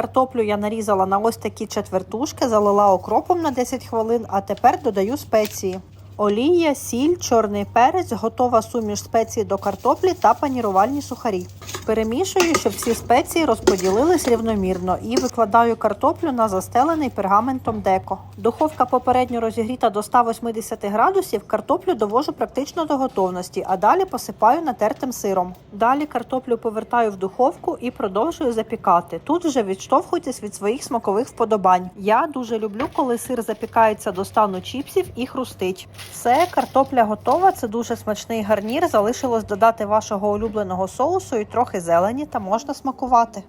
Картоплю я нарізала на ось такі четвертушки, залила окропом на 10 хвилин, а тепер додаю спеції. Олія, сіль, чорний перець, готова суміш спецій до картоплі та панірувальні сухарі. Перемішую, щоб всі спеції розподілились рівномірно і викладаю картоплю на застелений пергаментом деко. Духовка попередньо розігріта до 180 градусів, картоплю довожу практично до готовності, а далі посипаю натертим сиром. Далі картоплю повертаю в духовку і продовжую запікати. Тут вже відштовхуйтесь від своїх смакових вподобань. Я дуже люблю, коли сир запікається до стану чіпсів і хрустить. Все, картопля готова. Це дуже смачний гарнір. Залишилось додати вашого улюбленого соусу і трохи зелені, та можна смакувати.